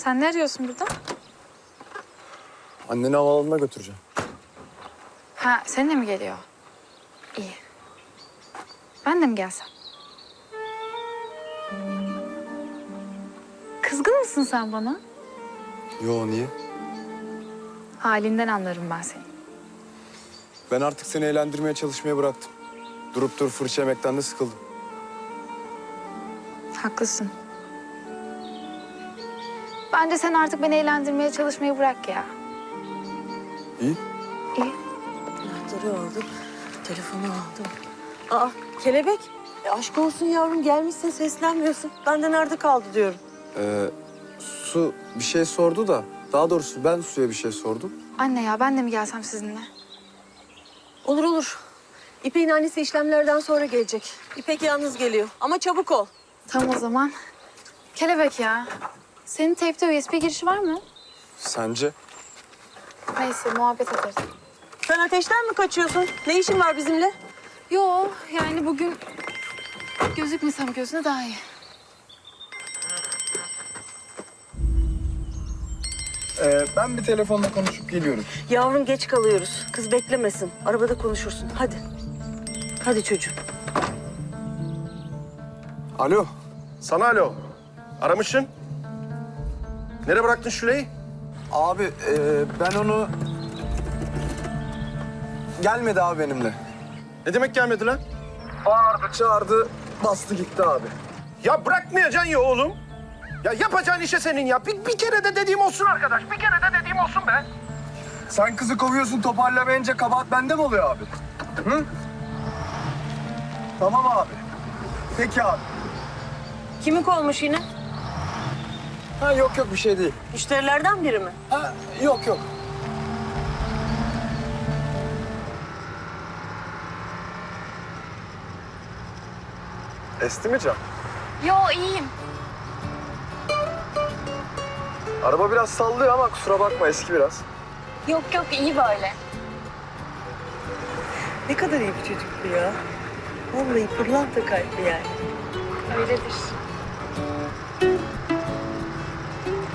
Sen ne arıyorsun burada? Anneni havaalanına götüreceğim. Ha, seninle mi geliyor? İyi. Ben de mi gelsem? Kızgın mısın sen bana? Yo niye? Halinden anlarım ben seni. Ben artık seni eğlendirmeye çalışmaya bıraktım. Durup durup fırça yemekten de sıkıldım. Haklısın. Bence sen artık beni eğlendirmeye çalışmayı bırak ya. İyi. İyi. Anahtarı aldım. Telefonu aldım. Aa kelebek. E, aşk olsun yavrum gelmişsin seslenmiyorsun. Ben de nerede kaldı diyorum. Ee, Su bir şey sordu da. Daha doğrusu ben Su'ya bir şey sordum. Anne ya ben de mi gelsem sizinle? Olur olur. İpek'in annesi işlemlerden sonra gelecek. İpek yalnız geliyor ama çabuk ol. Tam o zaman. Kelebek ya. Senin teypte USB girişi var mı? Sence? Neyse muhabbet ederiz. Sen ateşten mi kaçıyorsun? Ne işin var bizimle? Yo yani bugün gözükmesem gözüne daha iyi. Ee, ben bir telefonla konuşup geliyorum. Yavrum geç kalıyoruz. Kız beklemesin. Arabada konuşursun. Hadi. Hadi çocuğum. Alo. Sana alo. Aramışsın. Nereye bıraktın Şule'yi? Abi e, ben onu... Gelmedi abi benimle. Ne demek gelmedi lan? Bağırdı, çağırdı, bastı gitti abi. Ya bırakmayacaksın ya oğlum. Ya yapacağın işe senin ya. Bir, bir kere de dediğim olsun arkadaş. Bir kere de dediğim olsun be. Sen kızı kovuyorsun toparlamayınca kabahat bende mi oluyor abi? Hı? Tamam abi. Peki abi. Kimi kovmuş yine? Ha yok yok bir şey değil. Müşterilerden biri mi? Ha yok yok. Esti mi Can? Yo iyiyim. Araba biraz sallıyor ama kusura bakma eski biraz. Yok yok iyi böyle. Ne kadar iyi bir çocuktu ya. Vallahi pırlanta kalpli yani. Öyledir.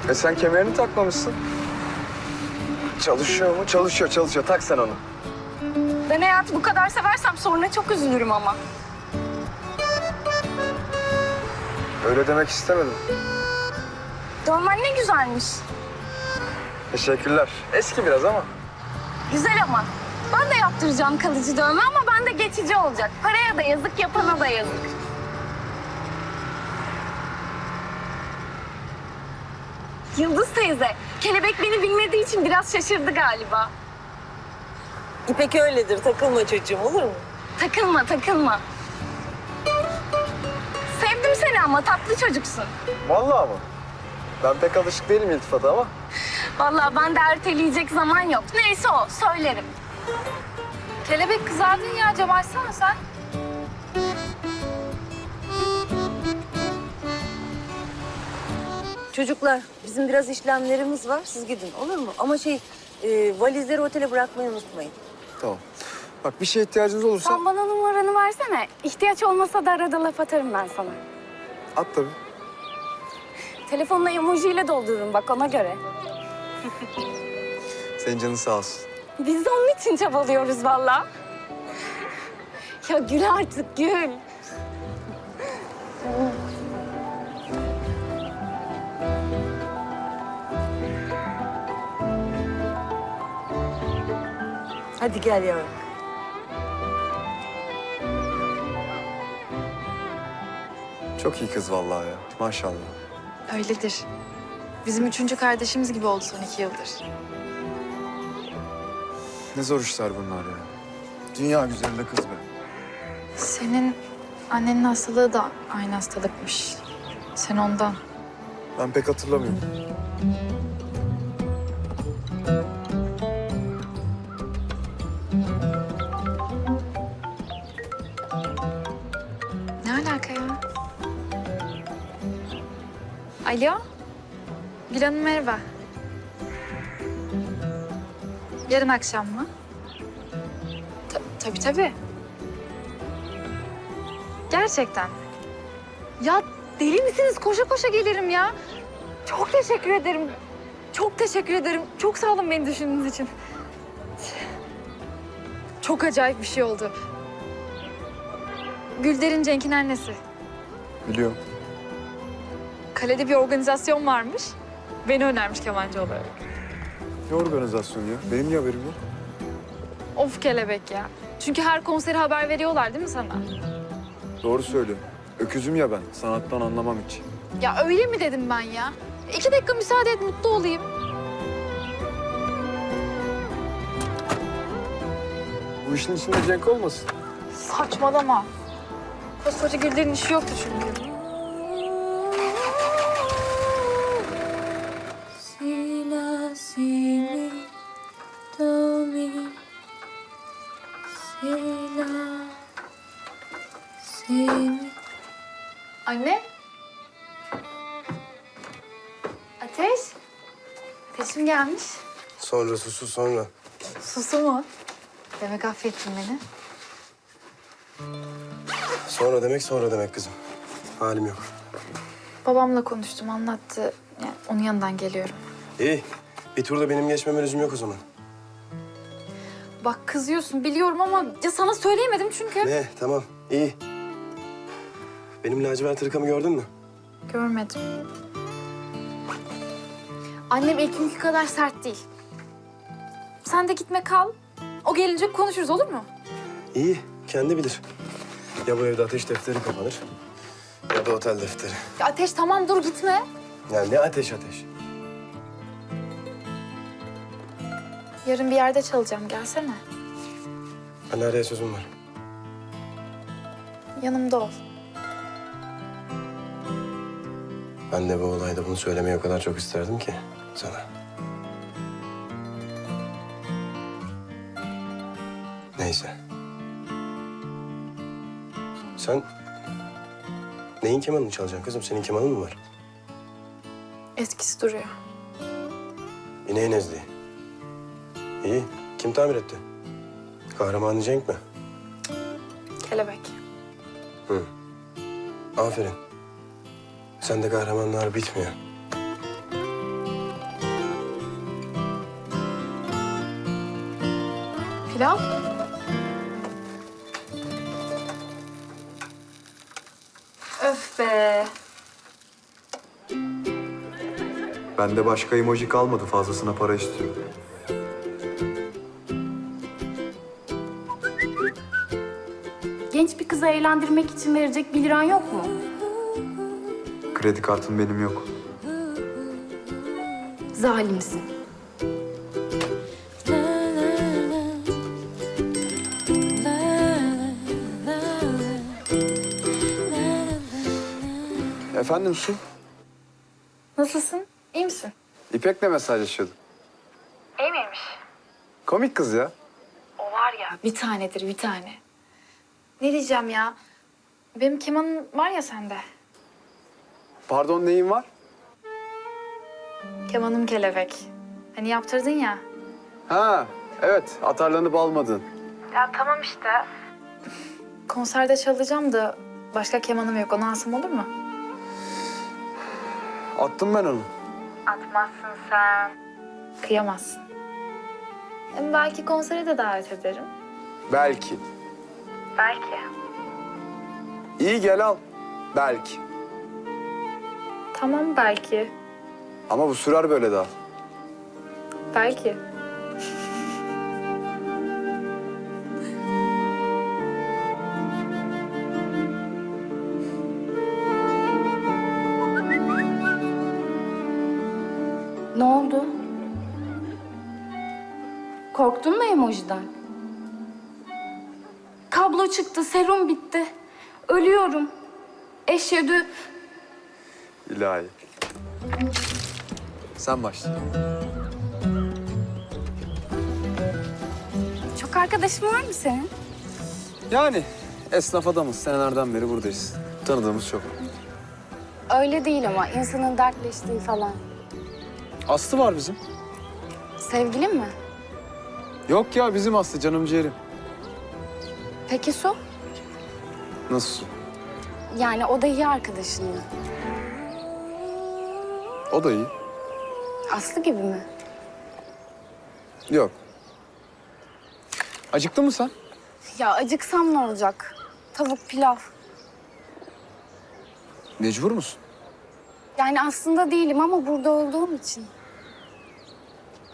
E sen kemerini takmamışsın. Çalışıyor mu? Çalışıyor, çalışıyor. Tak sen onu. Ben hayatı bu kadar seversem sonra çok üzülürüm ama. Öyle demek istemedim. Dövmen ne güzelmiş. Teşekkürler. Eski biraz ama. Güzel ama. Ben de yaptıracağım kalıcı dövme ama ben de geçici olacak. Paraya da yazık, yapana da yazık. Yıldız teyze, kelebek beni bilmediği için biraz şaşırdı galiba. İpek öyledir. Takılma çocuğum olur mu? Takılma, takılma. Sevdim seni ama tatlı çocuksun. Vallahi mı? Ben pek alışık değilim iltifata ama. Vallahi ben de erteleyecek zaman yok. Neyse o, söylerim. Kelebek kızardın ya, açsana sen. Çocuklar bizim biraz işlemlerimiz var. Siz gidin olur mu? Ama şey e, valizleri otele bırakmayı unutmayın. Tamam. Bak bir şeye ihtiyacınız olursa Sen bana numaranı versene. İhtiyaç olmasa da arada laf atarım ben sana. at tabii. Telefonla emojiyle doldururum bak ona göre. Senin canın sağ olsun. Biz de onun için çabalıyoruz vallahi. Ya gül artık gül. Hadi gel yavrum. Çok iyi kız vallahi ya. Maşallah. Öyledir. Bizim üçüncü kardeşimiz gibi oldu son iki yıldır. Ne zor işler bunlar ya. Dünya güzelinde kız be. Senin annenin hastalığı da aynı hastalıkmış. Sen ondan. Ben pek hatırlamıyorum. Alo? Gül Hanım merhaba. Yarın akşam mı? Ta- tabii tabii. Gerçekten. Ya deli misiniz? Koşa koşa gelirim ya. Çok teşekkür ederim. Çok teşekkür ederim. Çok sağ olun beni düşündüğünüz için. Çok acayip bir şey oldu. Gülder'in Cenk'in annesi. Biliyorum. Kalede bir organizasyon varmış. Beni önermiş kemancı olarak. Ne organizasyonu ya? Benim niye haberim yok? Of kelebek ya. Çünkü her konseri haber veriyorlar değil mi sana? Doğru söylüyorum. Öküzüm ya ben. Sanattan anlamam hiç. Ya öyle mi dedim ben ya? İki dakika müsaade et mutlu olayım. Bu işin içinde Cenk olmasın? Saçmalama. Koskoca Gülder'in işi yoktu çünkü. Anne. Ateş. Ateşim gelmiş. Sonra susu sonra. Susu mu? Demek affettin beni. Sonra demek sonra demek kızım. Halim yok. Babamla konuştum, anlattı. Yani onun yanından geliyorum. İyi. Bir turda benim geçmeme lüzum yok o zaman. Bak kızıyorsun biliyorum ama ya sana söyleyemedim çünkü. Ne? Tamam. iyi. Benim lacivert hırkamı gördün mü? Görmedim. Annem ilk günkü kadar sert değil. Sen de gitme kal. O gelince konuşuruz olur mu? İyi. Kendi bilir. Ya bu evde ateş defteri kapanır ya da otel defteri. Ya Ateş tamam dur gitme. Ya ne ateş ateş. Yarın bir yerde çalacağım gelsene. Alara'ya sözüm var. Yanımda ol. Ben de bu olayda bunu söylemeyi o kadar çok isterdim ki sana. Neyse. Sen neyin kemanını çalacaksın kızım? Senin kemanın mı var? Eskisi duruyor. İneğin ezdiği. İyi. Kim tamir etti? Kahramanı Cenk mi? Kelebek. Hı. Aferin. Sende kahramanlar bitmiyor. Pilav? Öf be. Bende başka emoji kalmadı. Fazlasına para istiyorum. Genç bir kızı eğlendirmek için verecek bir liran yok mu? Kredi kartım benim yok. Zalimsin. Efendim Su? Nasılsın? İyi misin? İpek'le mesajlaşıyordum. İyi miymiş? Komik kız ya. O var ya bir tanedir bir tane. Ne diyeceğim ya? Benim kemanın var ya sende. Pardon neyin var? Kemanım kelebek. Hani yaptırdın ya. Ha evet atarlanıp almadın. Ya tamam işte. Konserde çalacağım da başka kemanım yok. Onu alsam olur mu? Attım ben onu. Atmazsın sen. Kıyamazsın. Hem belki konsere de davet ederim. Belki. Belki. İyi gel al. Belki. Tamam belki. Ama bu sürer böyle daha. Belki. Kablo çıktı, serum bitti. Ölüyorum. Eşhedü. İlahi. Sen başla. Çok arkadaşın var mı senin? Yani esnaf adamız. Senelerden beri buradayız. Tanıdığımız çok. Öyle değil ama insanın dertleştiği falan. Aslı var bizim. Sevgilin mi? Yok ya bizim Aslı canım ciğerim. Peki Su? Nasıl? Yani o da iyi arkadaşın mı? O da iyi. Aslı gibi mi? Yok. Acıktın mı sen? Ya acıksam ne olacak? Tavuk pilav. Mecbur musun? Yani aslında değilim ama burada olduğum için.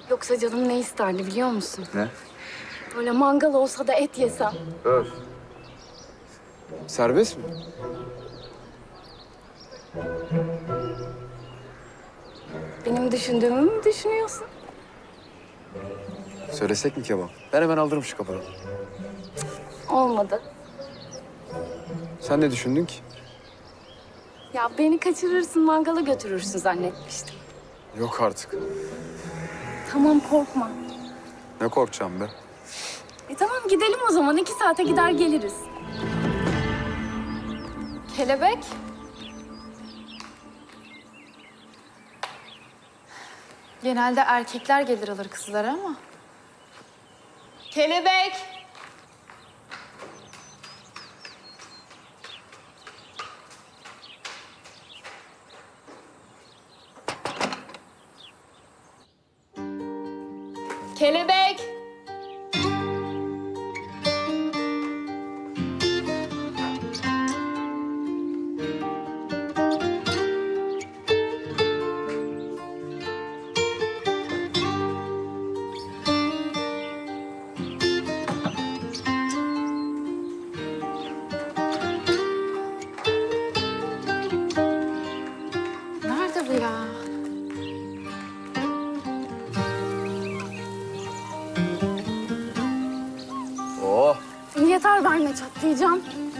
Yoksa canım ne isterdi biliyor musun? Ne? Böyle mangal olsa da et yesem. Öf. Serbest mi? Benim düşündüğümü mü düşünüyorsun? Söylesek mi kebap? Ben hemen alırım şu kapıdan. Olmadı. Sen ne düşündün ki? Ya beni kaçırırsın mangala götürürsün zannetmiştim. Yok artık. Tamam korkma. Ne korkacağım be? E tamam gidelim o zaman. iki saate gider geliriz. Kelebek. Genelde erkekler gelir alır kızları ama. Kelebek. Kelebek.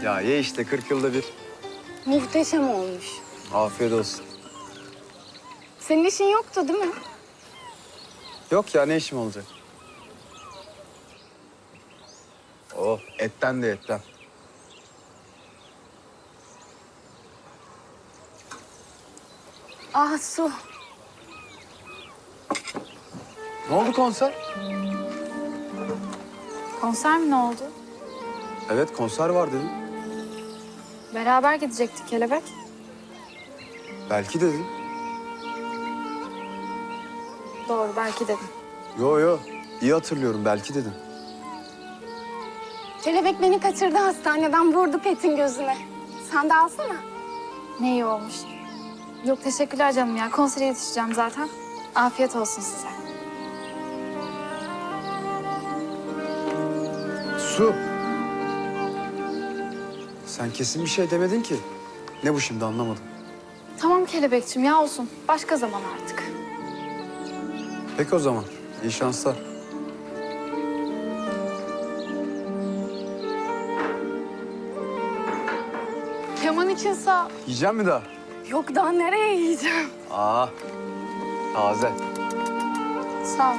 Ya ye işte 40 yılda bir. Muhteşem olmuş. Afiyet olsun. Senin işin yoktu değil mi? Yok ya ne işim olacak? Oh etten de etten. Ah su. Ne oldu konser? Konser mi ne oldu? Evet konser var dedim. Beraber gidecektik kelebek. Belki dedim. Doğru belki dedim. Yo yo iyi hatırlıyorum belki dedim. Kelebek beni kaçırdı hastaneden vurdu Pet'in gözüne. Sen de alsana. Ne iyi olmuş. Yok teşekkürler canım ya. Konsere yetişeceğim zaten. Afiyet olsun size. Su. Sen kesin bir şey demedin ki. Ne bu şimdi anlamadım. Tamam kelebekçim ya olsun. Başka zaman artık. Peki o zaman. İyi şanslar. Keman için sağ. Yiyeceğim mi daha? Yok daha nereye yiyeceğim? Aa, taze. Sağ ol.